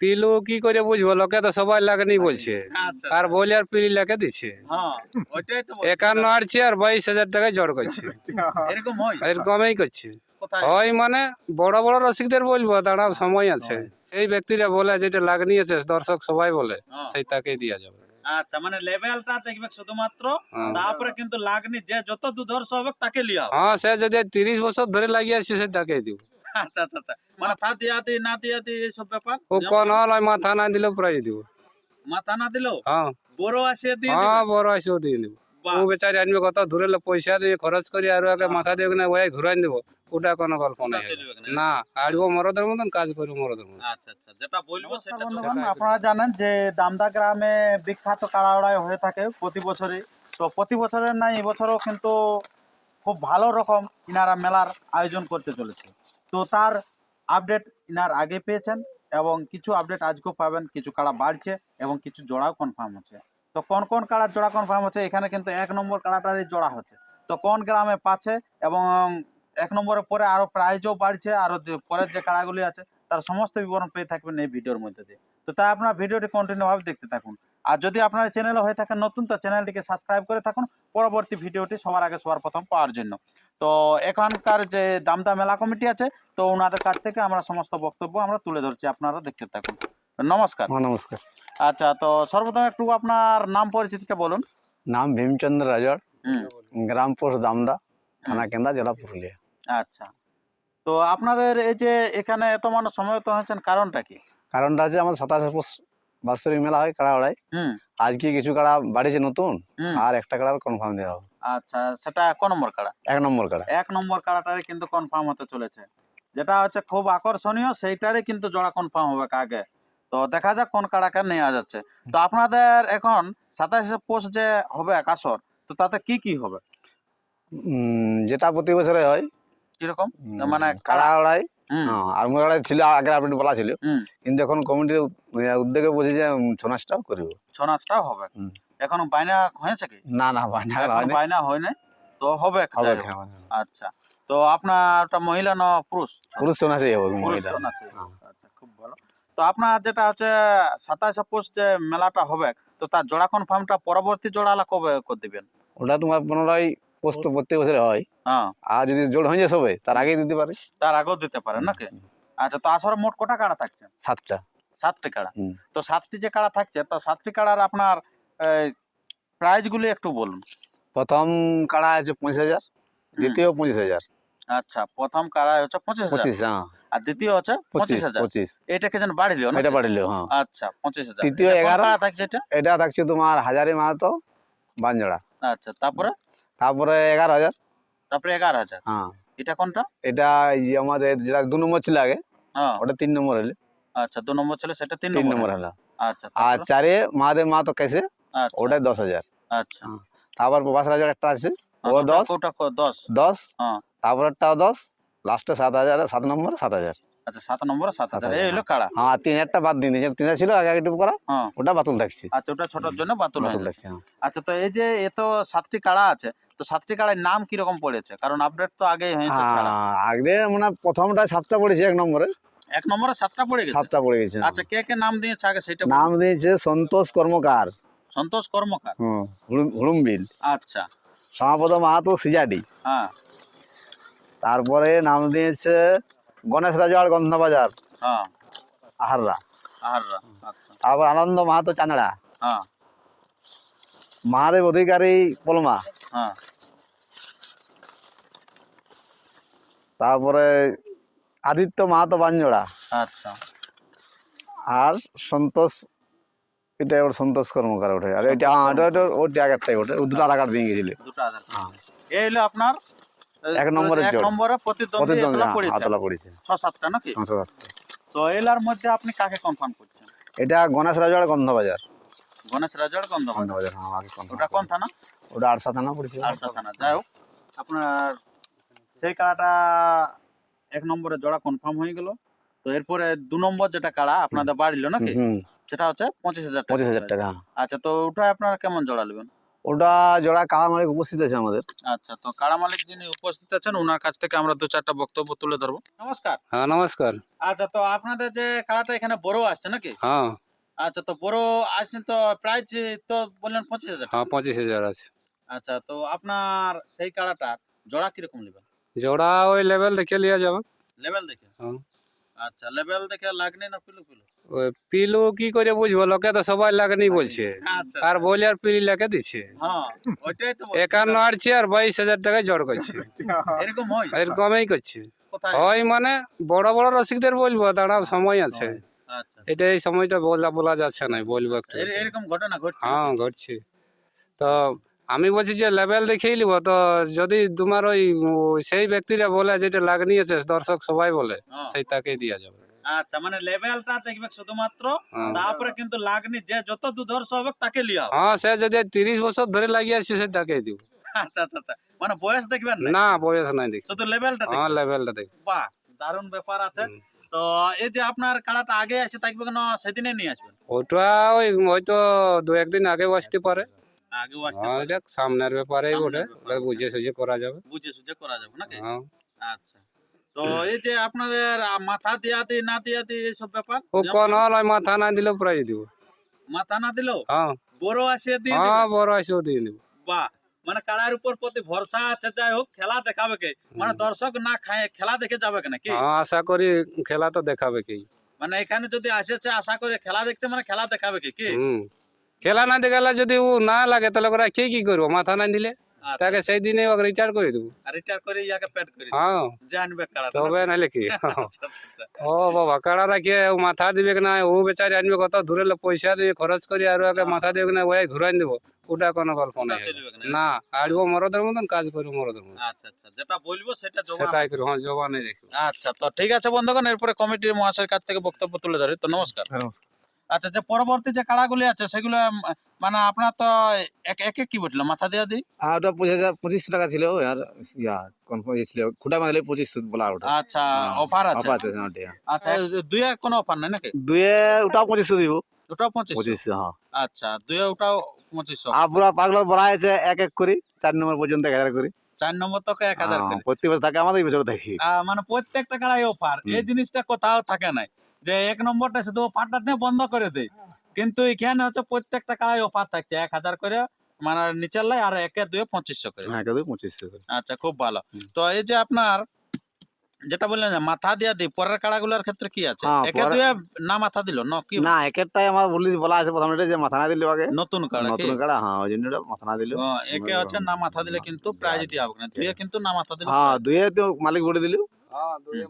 পিলু কি করে বুঝব? লোকে তো সবাই লাগনি বলছে। আচ্ছা আর বলে আর পিলি লাগে দিচ্ছে হ্যাঁ। একান্ন আটছে আর বাইশ হাজার টাকায় জড় করছে। এরকম হয়? এরকমই করছে। হয় মানে বড় বড় রসিকদের বলব দাঁড়াও সময় আছে। সেই ব্যক্তিরা বলে যেটা লাগনি আছে দর্শক সবাই বলে হ্যাঁ। সেই তাকেই দিয়া যাবে। আচ্ছা মানে লেভেলটা দেখবে শুধুমাত্র হ্যাঁ। তারপরে কিন্তু লাগনি যে যত দুধর্ষ হবে তাকে লিয়া হ্যাঁ সে যদি তিরিশ বছর ধরে লাগিয়েছে সে তাকেই দিব। আচ্ছা আচ্ছা আচ্ছা। মানে থাতি হাতি নাতি এইসব ব্যাপার? ও কোন হল মাথা না দিলেও প্রাইজ দিব। মাথা না দিলেও? হ্যাঁ। বড় আসিয়ে দিয়ে হ্যাঁ বড় আছে দিয়ে দিব। ও বেচারি আনবে কত? দূরে পয়সা দিয়ে খরচ করি আর ওকে মাথা দিয়ে না ওই ঘুরাই দেবো। ওটা কোনো গল্প নাই। না। আড়বো মরদের মতন কাজ করব মরদের মতন। আচ্ছা আচ্ছা যেটা বলব সেটা আপনারা জানেন যে দামদা গ্রামে বিখ্যাত কাড়াওড়াই হয়ে থাকে প্রতি বছরই। তো প্রতি বছরের নাই এবছরও কিন্তু খুব ভালো রকম ইনারা মেলার আয়োজন করতে চলেছে। তো তার আপডেট ইনার আগে পেয়েছেন এবং কিছু আপডেট আজকেও পাবেন, কিছু কাড়া বাড়ছে এবং কিছু জোড়াও কনফার্ম হচ্ছে। তো কোন কোন কাড়ার জোড়া কনফার্ম হচ্ছে? এখানে কিন্তু এক নম্বর কাড়াটারই জোড়া হচ্ছে। তো কোন গ্রামে পাচ্ছে এবং এক নম্বরের পরে আরও প্রাইজও বাড়ছে আরও পরের যে কাড়াগুলি আছে, তার সমস্ত বিবরণ পেয়ে থাকবেন এই ভিডিওর মধ্যে দিয়ে। তো তাই আপনার ভিডিওটি কন্টিনিউভাবে দেখতে থাকুন। আর যদি আপনার চ্যানেলে হয়ে থাকেন নতুন, তো চ্যানেলটিকে সাবস্ক্রাইব করে থাকুন। পরবর্তী ভিডিওটি সবার আগে সবার প্রথম পাওয়ার জন্য। তো এখানকার যে দামদা মেলা কমিটি আছে তো ওনাদের কাছ থেকে আমরা সমস্ত বক্তব্য আমরা তুলে ধরছি আপনারা দেখতে থাকুন। নমস্কার। নমস্কার। আচ্ছা তো সর্বপ্রথম একটু আপনার নাম পরিচিতিটা বলুন। নাম ভীমচন্দ্র হুম। গ্রাম পোস্ট দামদা থানা কেন্দা জেলা পুরুলিয়া। আচ্ছা তো আপনাদের এই যে এখানে এত মানুষ সমবেত হয়েছেন কারণটা কি? কারণটা হচ্ছে আমাদের সাতাশে পোষ বাৎসরিক মেলা হয় কাড়াওড়াই হুম। আজকে কিছু কাড়া বাড়িছে নতুন আর একটা কাড়ার কনফার্ম দেওয়া হবে। আচ্ছা সেটা ক নম্বর কাড়া? এক নম্বর কাড়া। এক নম্বর কাড়াটারে কিন্তু কনফার্ম হতে চলেছে। যেটা হচ্ছে খুব আকর্ষণীয় সেইটারই কিন্তু জোড়া কনফার্ম হবে আগে তো দেখা যাক কোন কাড়াকে নেওয়া যাচ্ছে। তো আপনাদের এখন সাতাশে পোষ যে হবে কাসর তো তাতে কি কি হবে? উম, যেটা প্রতি বছরে হয়। কীরকম? মানে কাড়া হ্যাঁ, আর কাড়াই ছিল আগে আপডেট বলা ছিল। কিন্তু এখন কমিটির উদ্যোগে বলছে যে ছৌ নাচটাও করব। ছৌ নাচটাও হবে। হুম। বাইনা হয়েছে কি? না না বানা হয়নি। বাইনা তো হবে আচ্ছা তো মহিলা না পুরুষ? পুরুষ ছৌ নাচেই হবে মহিলা। ছৌ নাচে। হ্যাঁ। আচ্ছা খুব ভালো। তো আপনার যেটা হচ্ছে সাতাশে যে মেলাটা হবে তো তার জোড়া কনফার্মটা পরবর্তী জোড়া কবে করে দিবেন? ওটা তোমার পনেরোই পোস্ত প্রত্যেক বছরে হয়। হ্যাঁ। আর যদি জোর হয়ে যায় সবে তার আগেই দিতে পারে। তার আগেও দিতে পারেন নাকি? আচ্ছা তো মোট কটা কাড়া থাকছে? সাতটা। সাতটি কাড়া। তো সাতটি যে কাড়া থাকছে তো সাতটি কাড়ার আপনার প্রাইজগুলি একটু বলুন। প্রথম কাড়া আছে পঁচিশ হাজার দ্বিতীয় পঁচিশ হাজার। আচ্ছা প্রথম কাড়া হচ্ছে পঁচিশ পঁচিশ হ্যাঁ। আর দ্বিতীয় হচ্ছে পঁচিশ পঁচিশ হাজার। পঁচিশ। এটাকে যেন বাড়িল এটা বাড়িল হ্যাঁ। আচ্ছা পঁচিশ হাজার। তৃতীয় এগারো। থাকছে এটা? এটা থাকছে তোমার হাজারি মাহাতো বাঞ্জড়া। আচ্ছা তারপরে? তারপরে এগারো হাজার। তারপরে এগারো হাজার? হ্যাঁ। এটা কোনটা? এটা এই আমাদের যেটা দু নম্বর ছিল আগে হ্যাঁ। ওটা তিন নম্বর হলে। আচ্ছা দু নম্বর ছিল সেটা তিন তিন নম্বর নম্বর হলো। আচ্ছা আর তারপরে? চারে মহাদেব মাহাতো কেসে আচ্ছা। ওটাই দশ হাজার। আচ্ছা। তারপর প্রভাস রাজার একটা আছে ও দশ। কোটা কো- দশ। দশ। হ্যাঁ। তারপরটাও দশ। লাস্টে সাত হাজার সাত নম্বর সাত হাজার। আচ্ছা সাত নম্বর সাত হাজার। এই হলো কাড়া। হ্যাঁ তিন হাজারটা বাদ দিন দিয়েছে তিন হাজার ছিল আগে আগে করা। হ্যাঁ। ওটা বাতুল থাকছে আচ্ছা ওটা ছোটোর জন্য বাতুল হয়ে বাতুল থাকছে হ্যাঁ। আচ্ছা তো এই যে এত সাতটি কাড়া আছে তো সাতটি কাড়ার নাম পড়েছে? কারণ আপডেট তো আগেই হয়েছে ছাড়া। হ্যাঁ, আগে মানে প্রথমটা সাতটা পড়েছে এক নম্বরে। এক নম্বরে সাতটা পড়ে গেছে? সাতটা পড়ে গেছে আচ্ছা কে কে নাম দিয়েছে আগে সেটা নাম দিয়েছে সন্তোষ কর্মকার। সন্তোষ কর্মকার? হুম হুড়ুম- হুড়ুমবিল। আচ্ছা। মাহাতো সিজাডি। হ্যাঁ। তারপরে নাম দিয়েছে গণেশ রাজার গন্ধবাজার। হ্যাঁ। আহাররা। আর আচ্ছা। তারপর আনন্দ মাহাতো চাঁদড়া হ্যাঁ। মহাদেব অধিকারী পলমা। হ্যাঁ। তারপরে আদিত্য মাহাতো বাঞ্জোড়া। আচ্ছা। আর সন্তোষ এটা ওর সন্তোষ কর্মকার ওঠে। আর এটা হ্যাঁ, ওটা ওটা আগেরটাই ওঠে ও দুটো আগার দিয়ে গেছিল। দুটো আধার কার্ড। এই হলো আপনার এক এক নম্বরে প্রতিদ্বন্দ্বী হ্যাঁ, পড়েছে। হাতলা পড়েছে। ছ সাতটা নাকি। তো এলার মধ্যে আপনি কাকে কনফার্ম করছেন? এটা গণেশ গন্ধবাজার। গণেশ গন্ধবাজার। হ্যাঁ ওটা কোন থানা? ওটা আটসা থানা পড়েছে। আরসা থানা। যাই হোক আপনার সেই কাড়াটা এক নম্বরে জোড়া কনফার্ম হয়ে গেল। তো এরপরে দু নম্বর যেটা কাড়া আপনাদের বাড়িল নাকি? সেটা হচ্ছে পঁচিশ হাজার টাকা। পঁচিশ হাজার টাকা হ্যাঁ। আচ্ছা তো ওটা আপনারা কেমন জোড়া নেবেন? ওটা জোড়া কাড়া মালিক উপস্থিত আছে আমাদের। আচ্ছা তো কাড়া মালিক যিনি উপস্থিত আছেন ওনার কাছ থেকে আমরা দু চারটা বক্তব্য তুলে ধরবো। নমস্কার। হ্যাঁ নমস্কার। আচ্ছা তো আপনাদের যে কাড়াটা এখানে বড় আসছে নাকি? হ্যাঁ। আচ্ছা তো বড় আসছেন তো প্রাইস তো বললেন পঁচিশ হাজার। হ্যাঁ পঁচিশ হাজার আছে। আচ্ছা তো আপনার সেই কাড়াটা জোড়া কীরকম নেবেন? জোড়া ওই লেভেল দেখে লিয়া যাবে। লেভেল দেখে? হ্যাঁ। আচ্ছা লেভেল দেখে লাগনে না পিলু পিলু? ওই পিলু কি করে বুঝব? লোকে তো সবাই লাগনি বলছে। আচ্ছা আর বলি আর পিলি লেখে দিচ্ছে হ্যাঁ ওইটাই তো একান্ন আটছি আর বাইশ হাজার টাকায় জড় করছে। এরকম হয়? এরকমই করছে। হয় মানে বড় বড় রসিকদের বলব দাঁড়াও সময় আছে। আচ্ছা এটা এই সময়টা বলা বলা যাচ্ছে না বলব একটু। এরকম ঘটনা ঘটছে? হ্যাঁ ঘটছে। তো আমি বলছি যে লেভেল দেখেই নিব। তো যদি তোমার ওই সেই ব্যক্তিরা বলে যেটা লাগনি আছে দর্শক সবাই বলে হ্যাঁ। সেই তাকেই দিয়া যাবে। আচ্ছা মানে লেভেলটা দেখবে শুধুমাত্র হ্যাঁ। তারপরে কিন্তু লাগনি যে যত দুধর্ষ হবে তাকে লিয়া হ্যাঁ সে যদি তিরিশ বছর ধরে লাগিয়ে আসছে সে তাকেই দিব। আচ্ছা আচ্ছা আচ্ছা। মানে বয়স দেখবেন না না বয়স নাই দেখি। শুধু লেভেলটা হ্যাঁ লেভেলটা দেখি। বাহ দারুণ ব্যাপার আছে। তো এই যে আপনার কাড়াটা আগে আসে থাকবে কেন সেদিনে নিয়ে আসবেন? ওটা ওই হয়তো দু একদিন আগে আসতে পারে। আগেও আসতে হ্যাঁ পারে। এটা সামনের ব্যাপারে সামনের ওটা বুঝে সুঝে করা যাবে। বুঝে সুঝে করা যাবে নাকি? হ্যাঁ। আচ্ছা। তো এই যে আপনাদের মাথা দিয়াতি না দিয়াতি এইসব ব্যাপার? ও কোন হয় মাথা না দিলেও প্রাইজ দিব। মাথা না দিলেও? হ্যাঁ। বড় আসে দিয়ে হ্যাঁ বড় আসেও দিয়ে দিব। বাহ! মানে কাড়ার উপর প্রতি ভরসা আছে যাই হোক খেলা দেখাবে কে? মানে দর্শক না খায় খেলা দেখে যাবে কেন কি আশা করি খেলা তো দেখাবে কি? মানে এখানে যদি আসেছে আশা করে খেলা দেখতে মানে খেলা দেখাবে কি? কি? খেলা না দেখালে যদি ও না লাগে তাহলে ওরা কে কি করব? মাথা না দিলে? তাকে সেই দিনে ওকে রিটায়ার করে দেবো। রিটায়ার করে ইয়াকে পেট করে হ্যাঁ। জানবে কাড়া তবে নাহলে কি? আচ্ছা, আচ্ছা, আচ্ছা। ও বাবা কাড়া রাখিয়ে ও মাথা দিবে না ও বেচারি আনবে কত দূরে পয়সা দিয়ে খরচ করে আর ওকে মাথা দিবে না ওই ঘুরাই দেবো। ওটা কোনো গল্প নেই। না। আড়বো মরদের মতন কাজ করব মরদের মতন। আচ্ছা আচ্ছা যেটা বলব সেটা সেটাই করি হ্যাঁ জবানে রেখো আচ্ছা তো ঠিক আছে বন্ধুগণ এরপরে কমিটির মহাশয়ের কাছ থেকে বক্তব্য তুলে ধরি। তো নমস্কার। আচ্ছা যে পরবর্তী যে কাড়াগুলি আছে সেগুলো মানে আপনার তো এক একে কি বলল? মাথা দেওয়া দিই। ওটা পঁচিশ হাজার পঁচিশশো টাকা ছিল আর ইয়া কনফার্ম ছিল খুঁটা মারলে পঁচিশশো বলা ওটা। আচ্ছা হ্যাঁ, অফার আছে? অফার আছে ওটা। আচ্ছা দুয়ে কোনো অফার নাই নাকি? দুয়ে ওটাও পঁচিশশো দিব। ওটাও পঁচিশ পঁচিশশো হ্যাঁ। আচ্ছা দুয়ে ওটাও পঁচিশশো। আর পুরা পাগলা বলা আছে এক এক করি চার নম্বর পর্যন্ত এক হাজার করি। চার নম্বর তোকে এক হাজার হ্যাঁ, বছর থাকে আমাদের বছর থাকি। মানে প্রত্যেকটা কাড়াই অফার এই জিনিসটা কোথাও থাকে নাই। যে এক নম্বরটা শুধু অফারটা দিয়ে বন্ধ করে দেয় কিন্তু এখানে হচ্ছে প্রত্যেকটা কাড়াই অফার থাকছে এক হাজার করে মানে নিচের লাই আর একে দুয়ে পঁচিশশো করে। হ্যাঁ পঁচিশশো করে। আচ্ছা খুব ভালো। তো এই যে আপনার যেটা বললেন মাথা দিয়া দিই পরের কাড়াগুলোর ক্ষেত্রে কি আছে? হ্যাঁ, একে দুয়ে না মাথা দিল ন কি? না একেরটাই আমার বলি বলা আছে প্রথমে যে মাথা না দিলে আগে। নতুন কাড়া নতুন কাড়া হ্যাঁ ওই জন্য মাথা না দিলে ও, একে হচ্ছে না মাথা দিলে কিন্তু প্রাইজ দেওয়া হবে না দুয়ে কিন্তু না মাথা দিলে হ্যাঁ দুয়ে তো মালিক বলে দিল। হ্যাঁ দুয়ে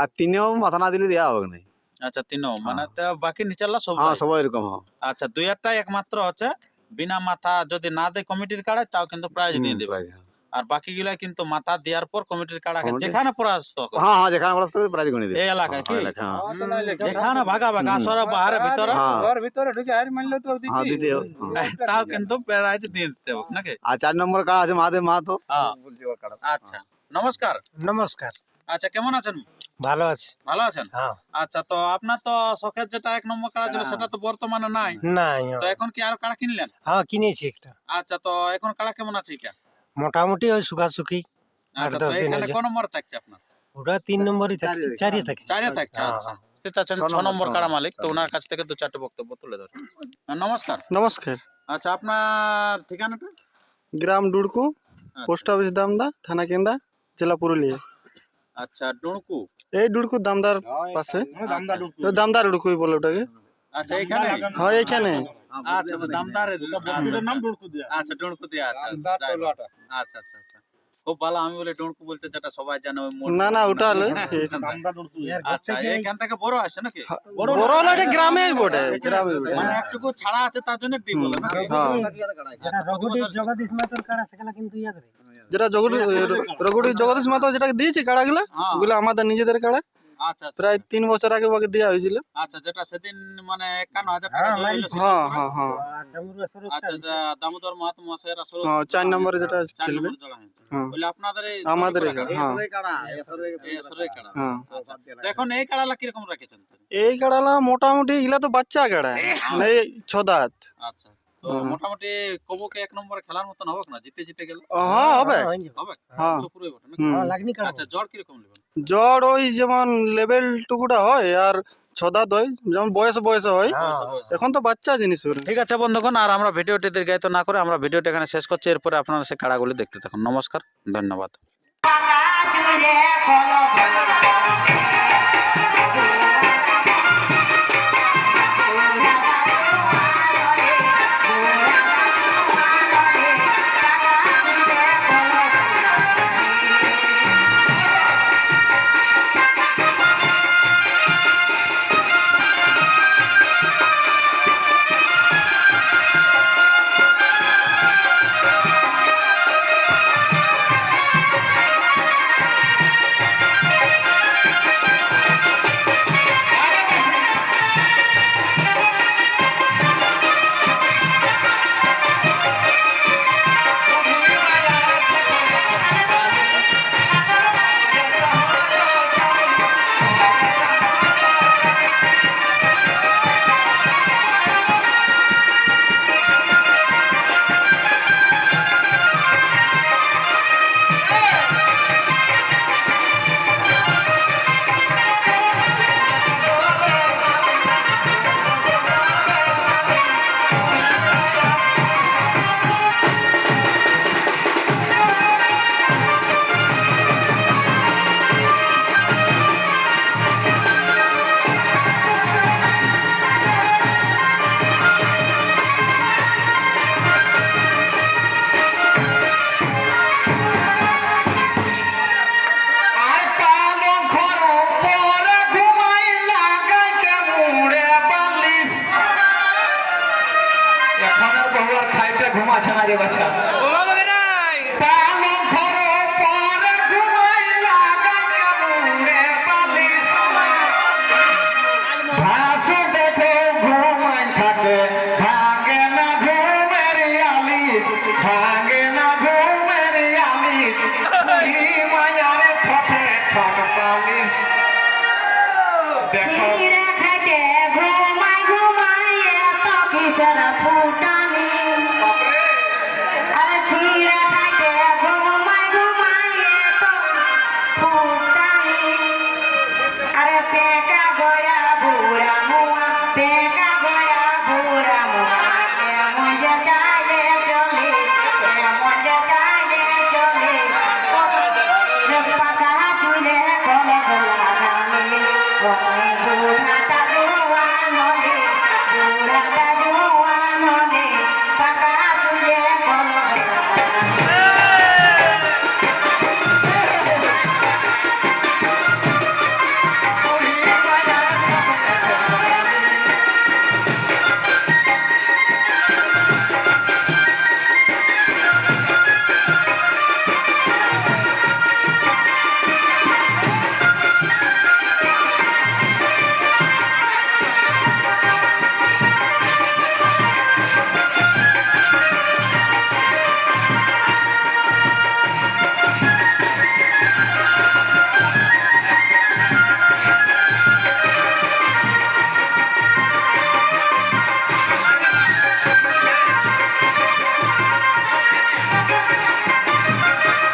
আর তিনেও মাথা না দিলে দেওয়া হবে না। আচ্ছা তিনও মানে তো বাকি নিচেরলা সব হ্যাঁ prize। সবাই এরকম হ্যাঁ আচ্ছা দুই একটা একমাত্র হচ্ছে বিনা মাথা যদি না দেয় কমিটির কাড়ায় তাও কিন্তু প্রাইজ দিয়ে হুম, দেবে prize, হ্যাঁ। আর বাকি গুলা কিন্তু মাথা দেওয়ার পর কমিটির কাড়া Committee- যেখানে পরাস্ত করে, হ্যাঁ হ্যাঁ যেখানে বলা প্রাইজ গণি দেবে এই এলাকায় কি হ্যাঁ, এলাকা, হ্যাঁ। হ্যাঁ, তো নাইলে কি? যেখানে ভাগা ভাগা হুম। আসরে বাহারে ভিতরে হ্যাঁ। ঘর ভিতরে ঢুকে হার মারলে তো দিবি। হ্যাঁ, দিতে হবে, হ্যাঁ। তাও কিন্তু প্রাইজ দিয়ে দিতে হবে নাকি আর চার নম্বর কাড়া আছে মহাদেব মাহাতো হ্যাঁ। আচ্ছা নমস্কার নমস্কার আচ্ছা কেমন আছেন ভালো আছি। ভালো আছেন? হ্যাঁ। আচ্ছা তো আপনার তো শখের যেটা এক নম্বর কাড়া ছিল সেটা তো বর্তমানে নাই। নাই তো এখন কি আর কাড়া কিনলেন? হ্যাঁ কিনেছি একটা। আচ্ছা তো এখন কাড়া কেমন আছে এটা? মোটামুটি ওই সুখা সুখি আচ্ছা দশ দিন আগে। কোন নম্বর থাকছে আপনার? ওটা তিন নম্বরই থাকছে চারি- থাকছে। চারে থাকছে হ্যাঁ, আচ্ছা। হ্যাঁ। আছেন ছ নম্বর, কাড়া। মালিক তো ওনার কাছ থেকে দু চারটে বক্তব্য তুলে ধর নমস্কার। নমস্কার। আচ্ছা আপনার ঠিকানাটা? গ্রাম ডুড়কু আচ্ছা, পোস্ট অফিস দামদা থানা কেন্দা জেলা পুরুলিয়া। আচ্ছা ডুড়কু? এই ডুড়কু দামদার পাশে। দামদার দামদার ডুড়কুই বলে ওটাকে। আচ্ছা এখানে? হয় এখানে। আচ্ছা দামদার নাম ডুড়কু দিয়া। আচ্ছা ডুড়কু দিয়া আচ্ছা। আচ্ছা আচ্ছা আচ্ছা। খুব ভালো আমি বলে ডোনকু বলতে যেটা সবাই জানে ওই মোড় না না ওটা হলো আচ্ছা এখান থেকে বড় আসে নাকি? বড় হলো এটা গ্রামে বটে গ্রামে মানে একটুকু ছাড়া আছে তার জন্য ডি বলে নাকি? হ্যাঁ। আচ্ছা, জগদীশ মাতার কাড়া সেখানে কিন্তু ইয়া করে যেটা রঘুড়ি জগদীশ মাতা যেটা দিয়েছে কাড়াগুলো গুলা ওগুলো আমাদের নিজেদের কাড়া। আচ্ছা আচ্ছা প্রায় তিন বছর আগে ওকে দেওয়া হয়েছিল। আচ্ছা যেটা সেদিন মানে একান্ন হাজার টাকা দিল সেদিন হ্যাঁ হ্যাঁ হ্যাঁ। আসরে আচ্ছা দামোদর মাহাতো মহাশয়ের আসলে হ্যাঁ চার নম্বরে যেটা খেলবে। হ্যাঁ। বলে আপনাদের আমাদের এখানে। হ্যাঁ। এই কাড়া। হ্যাঁ। আচ্ছা। এখন এই কাড়ালা কীরকম রেখেছেন? এই কাড়ালা মোটামুটি এগুলা তো বাচ্চা কাড়া। মানে এই ছ দাঁত। আচ্ছা। তো মোটামুটি কবুকে এক নম্বরে খেলার মতন হবে না? জিতে জিতে গেলে? হ্যাঁ হবে। হয়ে যাবে। হবে? হ্যাঁ। চপুরে বটে। হ্যাঁ, লাগনি আচ্ছা জ্বর কীরকম নেবেন? জ্বর ওই যেমন লেভেল টুকুটা হয় আর ছদা দই যেমন বয়স বয়সে হয়। হ্যাঁ। এখন তো বাচ্চা জিনিস ওরা। ঠিক আছে বন্ধুগণ আর আমরা ভিডিওটি দীর্ঘায়িত না করে আমরা ভিডিওটি এখানে শেষ করছি। এরপরে আপনারা সেই কাড়াগুলি দেখতে থাকুন। নমস্কার ধন্যবাদ।